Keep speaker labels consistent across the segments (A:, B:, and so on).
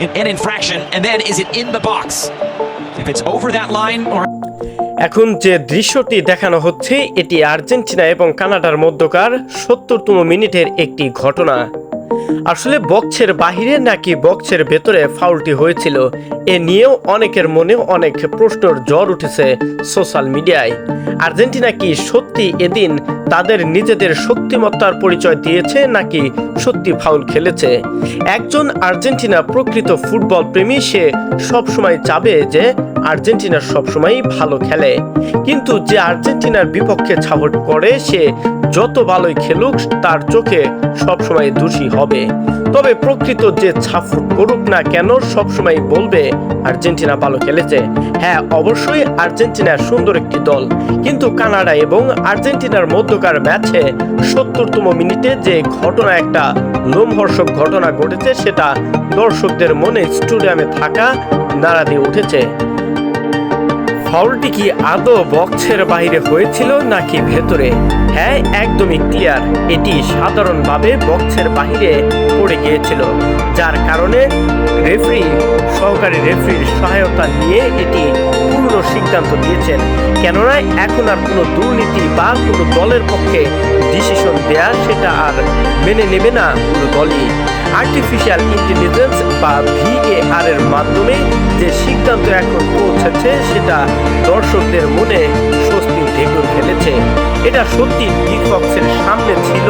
A: an, infraction, and then is it in the box? If it's over that line or
B: এখন যে দৃশ্যটি দেখানো হচ্ছে এটি আর্জেন্টিনা এবং কানাডার মধ্যকার সত্তরতম মিনিটের একটি ঘটনা আসলে বক্সের বাহিরে নাকি বক্সের ভেতরে ফাউলটি হয়েছিল? এ নিয়েও অনেকের মনে অনেক প্রশ্নের জ্বর উঠেছে সোশ্যাল মিডিয়ায়। আর্জেন্টিনা কি সত্যি এদিন তাদের নিজেদের শক্তিমত্তার পরিচয় দিয়েছে নাকি সত্যি ফাউল খেলেছে? একজন আর্জেন্টিনা প্রকৃত ফুটবল প্রেমী, সে সবসময় চাবে যে আর্জেন্টিনা সবসময়ই ভালো খেলে। কিন্তু যে আর্জেন্টিনার বিপক্ষে ছাপট করে, সে যত ভালোই খেলুক, তার চোখে সবসময় দোষী হবে। তবে প্রকৃত যে ছাফুট করুক না কেন, সবসময় বলবে, আর্জেন্টিনা ভালো খেলেছে। হ্যাঁ অবশ্যই আর্জেন্টিনা সুন্দর একটি দল। কিন্তু কানাডা এবং আর্জেন্টিনার মধ্যকার ম্যাচে সত্তরতম মিনিটে যে ঘটনা, একটা লোমহর্ষক ঘটনা ঘটেছে, সেটা দর্শকদের মনে স্টেডিয়ামে থাকা নাড়া দিয়ে উঠেছে। ফাউলটি কি আদৌ বক্সের বাইরে হয়েছিল নাকি ভেতরে? হ্যাঁ একদমই ক্লিয়ার এটি সাধারণভাবে বক্সের বাইরে পড়ে গিয়েছিল, যার কারণে রেফারি সহকারী রেফারির সহায়তা নিয়ে এটি পূর্ণ সিদ্ধান্ত দিয়েছেন কেননা এখন আর কোনো দুর্নীতি বা কোনো দলের পক্ষে ডিসিশন দেয়া সেটা আর মেনে নেবে না কোনো দলই। আর্টিফিশিয়াল ইন্টেলিজেন্স বা ভিএআর এর মাধ্যমে যে সিদ্ধান্ত এখন পৌঁছেছে সেটা দর্শকদের মনে স্বস্তি ঢেকুর ফেলেছে। এটা সত্যি ডিফক্সের সামনে ছিল,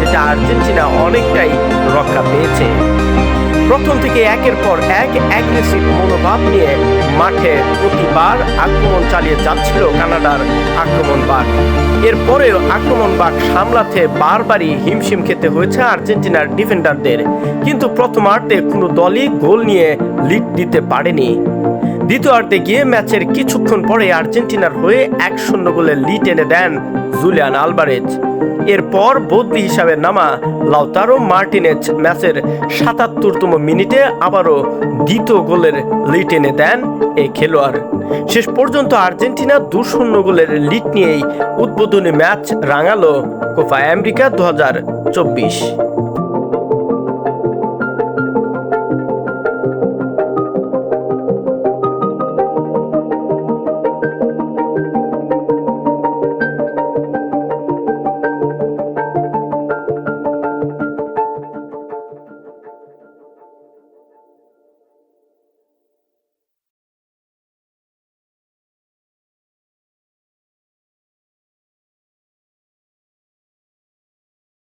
B: যেটা আর্জেন্টিনা অনেকটাই রক্ষা পেয়েছে। প্রথম থেকে একের পর এক অ্যাগ্রেসিভ মনোভাব নিয়ে মাঠে প্রতিবার আক্রমণ চালিয়ে যাচ্ছিল কানাডার আক্রমণ বাঘ এরপরেও আক্রমণ বাঘ সামলাতে বারবারই হিমশিম খেতে হয়েছে আর্জেন্টিনার ডিফেন্ডারদের। কিন্তু প্রথমার্ধে কোনো দলই গোল নিয়ে লিড দিতে পারেনি। দ্বিতীয়ার্ধে গিয়ে ম্যাচের কিছুক্ষণ পরে আর্জেন্টিনার হয়ে এক শূন্য গোলে লিড এনে দেন জুলিয়ান আলবারেজ। এরপর বদলি হিসাবে নামা লাউতারো মার্টিনেজ ম্যাচের সাতাত্তরতম মিনিটে আবারও দ্বিতীয় গোলের লিড এনে দেন এই খেলোয়াড়। শেষ পর্যন্ত আর্জেন্টিনা দু শূন্য গোলের লিড নিয়েই উদ্বোধনী ম্যাচ রাঙালো কোপা আমেরিকা দু চব্বিশ।